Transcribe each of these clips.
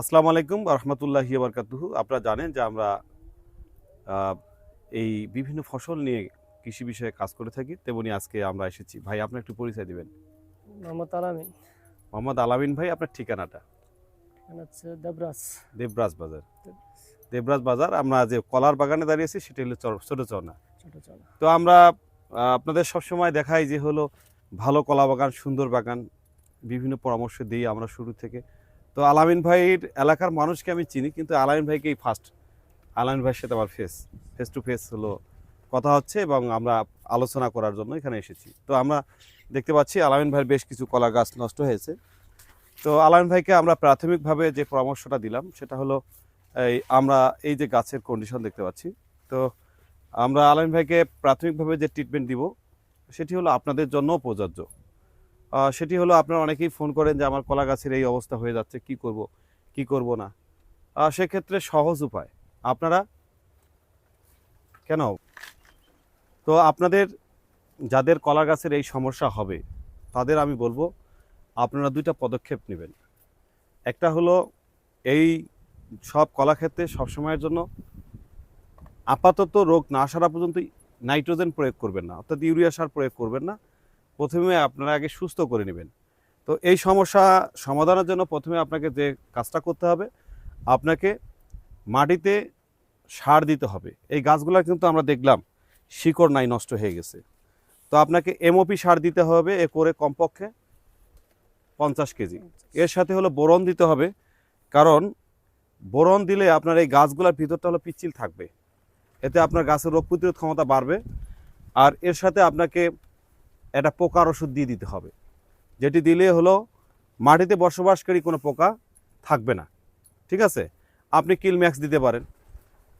আসসালামু আলাইকুম রহমতুল্লাহি বারকাতুহু। আপনারা জানেন যে আমরা এই বিভিন্ন ফসল নিয়ে কৃষি বিষয়ে কাজ করে থাকি। তেমনি আজকে আমরা এসেছি। ভাই আপনার একটু পরিচয় দিবেন। মোহাম্মদ আলামিন। মোহাম্মদ আলামিন ভাই আপনার ঠিকানাটা? দেবরাজ। দেবরাজ বাজার। দেবরাজ। বাজার আমরা যে কলার বাগানে দাঁড়িয়েছি সেটা হলো ছোট চরনা ছোট তো আমরা আপনাদের সবসময় দেখাই যে হলো ভালো কলা বাগান সুন্দর বাগান বিভিন্ন পরামর্শ দিই আমরা শুরু থেকে। তো আলামিন ভাইয়ের এলাকার মানুষকে আমি চিনি, কিন্তু আলামিন ভাইকেই ফার্স্ট আলামিন ভাইয়ের সাথে আমার ফেস ফেস টু ফেস হলো, কথা হচ্ছে এবং আমরা আলোচনা করার জন্য এখানে এসেছি। তো আমরা দেখতে পাচ্ছি আলামিন ভাইয়ের বেশ কিছু কলা গাছ নষ্ট হয়েছে। তো আলামিন ভাইকে আমরা প্রাথমিকভাবে যে পরামর্শটা দিলাম, সেটা হলো এই আমরা এই যে গাছের কন্ডিশন দেখতে পাচ্ছি। তো আমরা আলামিন ভাইকে প্রাথমিকভাবে যে ট্রিটমেন্ট দিব, সেটি হলো আপনাদের জন্য প্রযোজ্য। সেটি হলো আপনারা অনেকেই ফোন করেন যে আমার কলা গাছের এই অবস্থা হয়ে যাচ্ছে, কি করব কি করব না? সেক্ষেত্রে সহজ উপায়। আপনারা কেন? তো আপনাদের, যাদের কলা গাছের এই সমস্যা হবে, তাদের আমি বলব, আপনারা দুইটা পদক্ষেপ নেবেন। একটা হলো, এই সব কলা ক্ষেত্রে সবসময়ের জন্য আপাতত রোগ না সারা পর্যন্ত নাইট্রোজেন প্রয়োগ করবেন না, অর্থাৎ ইউরিয়া সার প্রয়োগ করবেন না। প্রথমে আপনারা আগে সুস্থ করে নেবেন। তো এই সমস্যা সমাধানের জন্য প্রথমে আপনাকে যে কাজটা করতে হবে, আপনাকে মাটিতে সার দিতে হবে। এই গাছগুলো কিন্তু আমরা দেখলাম শিকড় নাই, নষ্ট হয়ে গেছে। তো আপনাকে এমওপি সার দিতে হবে এ করে কমপক্ষে পঞ্চাশ কেজি। এর সাথে হলো বোরন দিতে হবে, কারণ বোরন দিলে আপনার এই গাছগুলোর ভিতরটা হলো পিচ্ছিল থাকবে। এতে আপনার গাছের রোগ প্রতিরোধ ক্ষমতা বাড়বে। আর এর সাথে আপনাকে একটা পোকার ওষুধ দিয়ে দিতে হবে। যেটি দিলে হলো মাটিতে বসবাসকারী কোনো পোকা থাকবে না। ঠিক আছে? আপনি কিলম্যাক্স দিতে পারেন।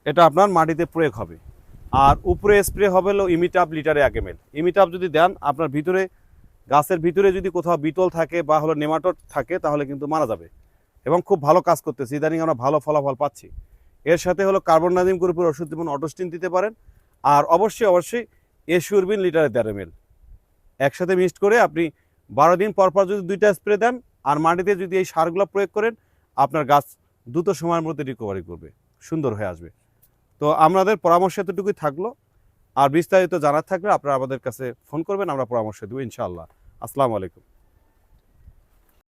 এটা আপনার মাটিতে প্রয়োগ হবে। আর উপরে স্প্রে হবে হলো ইমিটাপ লিটারে এক এমএল ইমিটাপ যদি দেন, আপনার ভিতরে, গাছের ভিতরে যদি কোথাও বিটল থাকে বা হলো নেমাটোড থাকে, তাহলে কিন্তু মারা যাবে। এবং খুব ভালো কাজ করতেছে। ইদানিং আমরা ভালো ফলাফল পাচ্ছি। এর সাথে হলো কার্বন নাজিম গ্রুপের ওষুধ যেমন অটোস্টিন দিতে পারেন, আর অবশ্যই অবশ্যই এসিউরবিন লিটারে দেড় এমএল একসাথে মিক্সড করে আপনি বারো দিন পরপর পর যদি দুইটা স্প্রে দেন আর মাটিতে যদি এই সারগুলো প্রয়োগ করেন, আপনার গাছ দ্রুত সময়ের মধ্যে রিকভারি করবে, সুন্দর হয়ে আসবে। তো আমাদের পরামর্শ এতটুকুই থাকল। আর বিস্তারিত জানার থাকলে আপনারা আমাদের কাছে ফোন করবেন, আমরা পরামর্শ দেবো ইনশাআল্লাহ। আসসালামু আলাইকুম।